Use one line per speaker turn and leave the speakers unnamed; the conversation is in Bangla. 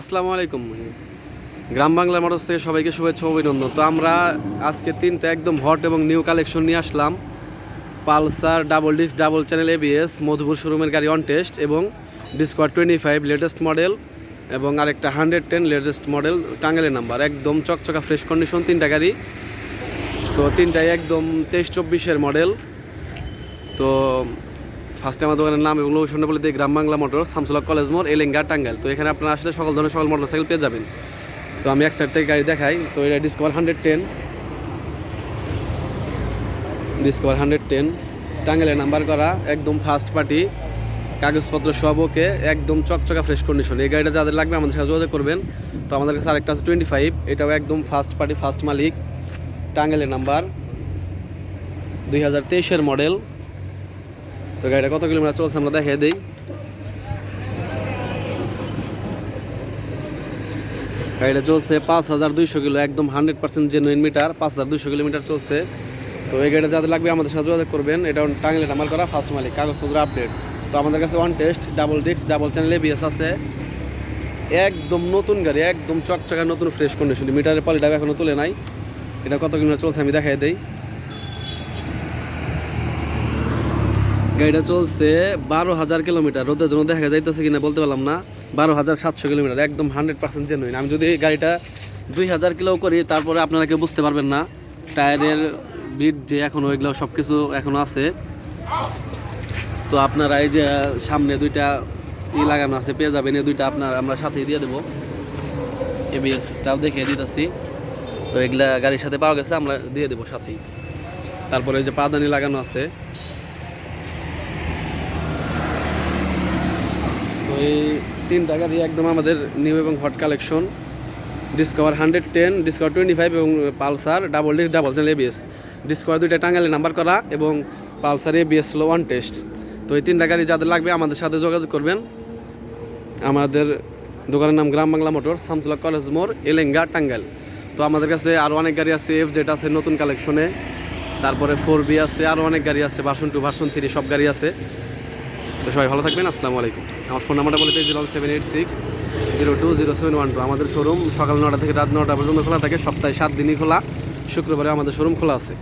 আসসালামু আলাইকুম। গ্রাম বাংলা মোটরস থেকে সবাইকে শুভেচ্ছা অভিনন্দন। তো আমরা আজকে তিনটা একদম হট এবং নিউ কালেকশন নিয়ে আসলাম। Pulsar double disc double channel ABS Madhupur শোরুমের গাড়ি অন টেস্ট এবং Discover twenty five latest model এবং আরেকটা হান্ড্রেড টেন লেটেস্ট মডেল টাঙ্গেলের নাম্বার একদম চকচকা ফ্রেশ কন্ডিশন তিনটা গাড়ি। তো তিনটাই একদম তেইশ চব্বিশের মডেল তো ফার্স্টে আমার দোকানের নাম এবং লোকেশনটা বলে দিই, গ্রাম বাংলা মোটর, শামসুল্লাহ কলেজ মোড়, এলেঙ্গা, টাঙ্গাইল। তো এখানে আপনারা আসলে সকল ধরনের সকল মোটর সাইকেল পেয়ে যাবেন। তো আমি এক সাইড থেকে গাড়ি দেখাই, তো এটা Discover hundred ten Discover hundred ten টাঙ্গাইলে নাম্বার করা, একদম ফার্স্ট পার্টি কাগজপত্র সব ওকে, একদম চকচকা ফ্রেশ কন্ডিশন এই গাড়িটা যাদের লাগবে আমাদের সাথে যোগাযোগ করবেন। তো আমাদের কাছে আরেকটা আছে টোয়েন্টি ফাইভ এটাও একদম ফার্স্ট পার্টি ফার্স্ট মালিক। টাঙ্গাইলের নাম্বার। দুই হাজার তেইশের মডেল তো গাড়িটা কত কিলোমিটার চলছে আমরা দেখিয়ে দিই। গাড়িটা চলছে পাঁচ হাজার দুইশো কিলো, একদম হান্ড্রেড পার্সেন্ট জেনুইন মিটার পাঁচ হাজার দুইশো কিলোমিটার চলছে। তো এই গাড়িটা যাদের লাগবে আমাদের সাথে যোগাযোগ করবেন, এটা টাঙ্গলে নামাল করা ফার্স্ট মালিক, কাগজপত্র আপডেট তো আমাদের কাছে one test double disc double channel ABS আছে। একদম নতুন গাড়ি, একদম চকচকা নতুন ফ্রেশ কন্ডিশন মিটারের পলিটা এখনও তুলে নাই। এটা কত কিলোমিটার চলছে আমি দেখাই দিই। গাড়িটা চলছে বারো হাজার কিলোমিটার। রোদের জন্য দেখা যাইতেছে কিনা বলতে পারলাম না। বারো হাজার সাতশো কিলোমিটার, একদম হান্ড্রেড পার্সেন্ট জেনুইন আমি যদি গাড়িটা দুই হাজার কিলো করি, তারপরে আপনারা কেউ বুঝতে পারবেন না। টায়ারের বিট যে এখনও এগুলো সব কিছু এখনও আছে। তো আপনারা এই যে সামনে দুইটা ই লাগানো আছে, পেয়ে যাবেন। এই দুইটা আপনার আমরা সাথেই দিয়ে দেবো। এবিএসটাও দেখিয়ে দিতেছি। তো এগুলা গাড়ির সাথে পাওয়া গেছে, আমরা দিয়ে দেবো সাথেই। তারপরে যে পাদানি লাগানো আছে। এই তিনটা গাড়ি একদম আমাদের নিউ এবং hot collection Discover hundred ten Discover twenty five এবং Pulsar double disc double channel ABS Discover দুইটা টাঙ্গালে নাম্বার করা এবং পালসার এবিএস হলো ওয়ান টেস্ট তো এই তিনটা গাড়ি যাদের লাগবে আমাদের সাথে যোগাযোগ করবেন। আমাদের দোকানের নাম গ্রাম বাংলা মোটর, শামসুল্লাহ কলেজ মোড়, এলেঙ্গা, টাঙ্গাইল। তো আমাদের কাছে আরও অনেক গাড়ি আছে এফ যেটা আছে নতুন কালেকশনে তারপরে ফোর বি আছে আরও অনেক গাড়ি আছে ভার্সন টু ভার্সন থ্রি সব গাড়ি আছে। সবাই ভালো থাকবেন, আসসালামু আলাইকুম। আমার ফোন নাম্বারটা বলে দিই, zero seven eight six zero two zero seven one two. আমাদের শোরুম সকাল নটা থেকে রাত নটা পর্যন্ত খোলা থাকে, সপ্তাহে সাত দিনই খোলা। শুক্রবারে আমাদের শোরুম খোলা আছে।